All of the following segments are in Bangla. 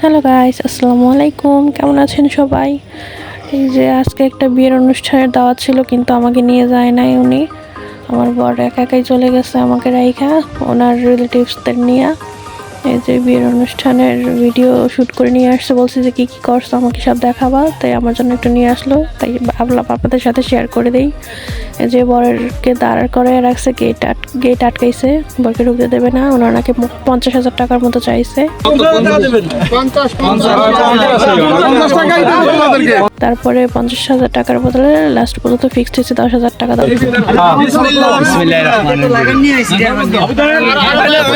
হ্যালো গাইস আসসালামু আলাইকুম কেমন আছেন সবাই? এই যে আজকে একটা বিয়ের অনুষ্ঠানের দাওয়াত ছিল, কিন্তু আমাকে নিয়ে যায় নাই উনি। আমার বর একা একাই চলে গেছে আমাকে রাইখা, ওনার রিলেটিভসদের নিয়ে। এই যে বিয়ের অনুষ্ঠানের ভিডিও শ্যুট করে নিয়ে আসছে বলছে যে কী কী করছ আমাকে সব দেখাবা। তাই আমার জন্য একটু নিয়ে আসলো। তাই ভাবলাম আপনাদের সাথে শেয়ার করে দেই। এই যে বরেরকে দাঁড় করে রাখছে গেট আট গেট আটকাইছে। বরকে ঢুকতে দেবে না ওনার নাকি পঞ্চাশ হাজার টাকার মতো চাইছে। তারপরে পঞ্চাশ হাজার টাকার বদলে লাস্ট পর্যন্ত ফিক্সড হয়েছে দশ হাজার টাকা দাও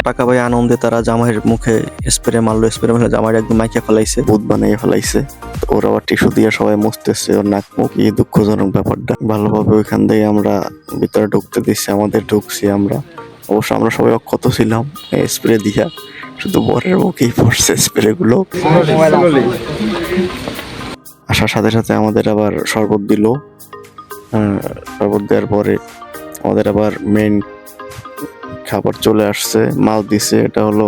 টাকা পাই আনন্দে তারা জামাইয়ের মুখে স্প্রে মারলো স্প্রে মারলে জামাইয়ের একদম মাইকে ফেলাইছে, ভূত বানিয়ে ফেলাইছে। ওরা আবার টিস্যু দিয়ে সবাই মুছতেছে, ওর নাক মুখ, এই দুঃখজনক ব্যাপারটা। ভালোভাবে ওইখান থেকে আমরা ভিতরে ঢুকতে দিচ্ছি আমাদের ঢুকছি আমরা। অবশ্য আমরা সবাই অক্ষত ছিলাম স্প্রে দিয়া। শুধু বরের মুখেই পড়ছে স্প্রে গুলো। আসার সাথে সাথে আমাদের আবার শরবত দিল। শরবত দেওয়ার পরে আমাদের আবার মেন খাবার চলে আসছে মাছ দিছে। এটা হলো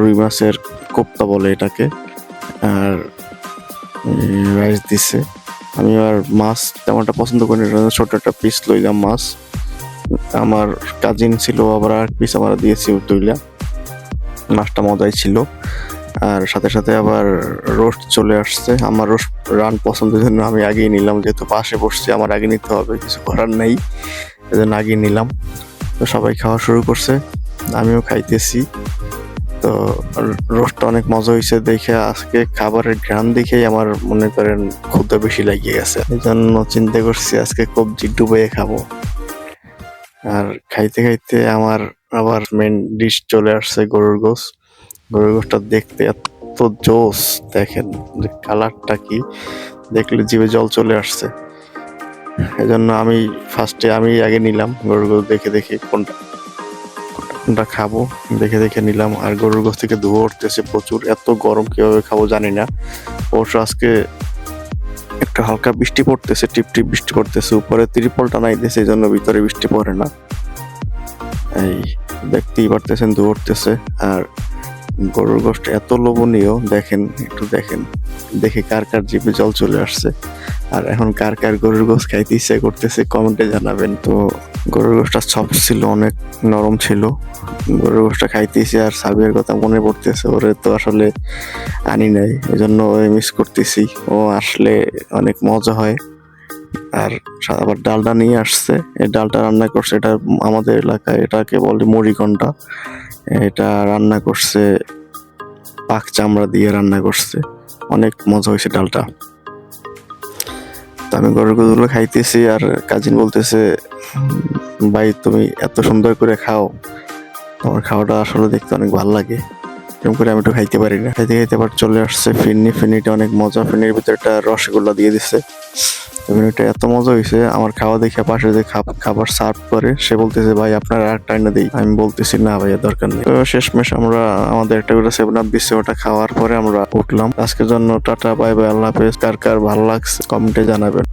রুই মাছের কোপ্তা বলে এটাকে। আর রাইস দিছে। আমি আর মাছ তেমনটা পছন্দ করি না ছোট একটা পিস লইলাম মাছ। আমার কাজিন ছিল, আবার আর পিস আমার দিয়েছি তুইলা মাছটা মজাই ছিল। আর সাথে সাথে আবার রোস্ট চলে আসছে। আমার রোস্ট পছন্দের জন্য আমি আগেই নিলাম, যেহেতু পাশে বসছি, আমার আগে নিতে হবে, কিছু করার নেই, এজন্য আগে নিলাম। তো সবাই খাওয়া শুরু করছে, আমিও খাইতেছি। তো রোস্টটা অনেক মজা হয়েছে দেখে আজকে খাবারের ঘ্রাণ দেখেই আমার মনে করেন ক্ষুদ্র বেশি লাগিয়ে গেছে। এই জন্য চিন্তা করছি আজকে কবজি ডুবে খাব। আর খাইতে খাইতে আমার আবার মেন ডিশ চলে আসছে গরুর গোস গরুর গোসটা দেখতে এত জোস, দেখেন যে কালারটা কি। দেখলে জিভে জল চলে আসছে। এজন্য আমি ফার্স্টে আমি আগে নিলাম গরুর গোস দেখে দেখে কোনটা কোনটা খাব। দেখে দেখে নিলাম। আর গরুর গোস থেকে ধুয়ে উঠতেছে প্রচুর। এত গরম কীভাবে খাব জানি না। অবশ্য আজকে একটু হালকা বৃষ্টি পড়তেছে, টিপ টিপ বৃষ্টি পড়তেছে। উপরে ত্রিপলটা নাই দিয়েছে এই জন্য ভিতরে বৃষ্টি পড়ে না। এই দেখতেই পারতেছেন, ধুয়ে উঠতেছে। আর গরুর গোষ্ঠ এত লোভনীয়, দেখেন, একটু দেখেন। দেখে কার কার জিভে জল চলে আসছে। আর এখন কার কার গরুর গোশ খাইতে ইচ্ছে করতেছে, কমেন্টে জানাবেন। তো গরুর গোশটা সফট ছিল, অনেক নরম ছিল। গরুর গোশটা খাইতেছি আর সাবিয়ার কথা মনে পড়তেছে, ওরে তো আসলে আনি নাই। এজন্য মিস করতেছি। ও আসলে অনেক মজা হয়। আর আবার ডালটা নিয়ে আসছে। এই ডালটা রান্না করছে এটা আমাদের এলাকায় এটাকে বলে? মুড়িঘণ্টা। এটা রান্না করছে পাক চামড়া দিয়ে রান্না করছে। অনেক মজা হয়েছে ডালটা। তো আমি গরুরগুলো খাইতেছি আর কাজিন বলতেছে "উম, ভাই তুমি এত সুন্দর করে খাও। তোমার খাওয়াটা আসলে দেখতে অনেক ভালো লাগে। এরকম করে আমি একটু খাইতে পারি না। খাইতে খাইতে আবার চলে আসছে ফিরনি। ফিরনিটা অনেক মজা। ফিরনির ভিতরে একটা রসগোল্লা দিয়ে দিচ্ছে ফিরনিটা এত মজা হয়েছে আমার খাওয়া দেখে পাশে যে খাবার সার্ভ করে, সে বলতেছে, ভাই, আপনার আর এনে দিই। আমি বলতেছি, না, ভাইয়া, দরকার নেই। তো শেষমেশ আমরা, আমাদের একটা করে সেভেন আপ দিচ্ছে ওটা খাওয়ার পরে আমরা উঠলাম। আজকের জন্য টাটা, বাই বাই, আল্লাহ হাফেজ। কার কার ভালো লাগছে, কমেন্টে জানাবেন।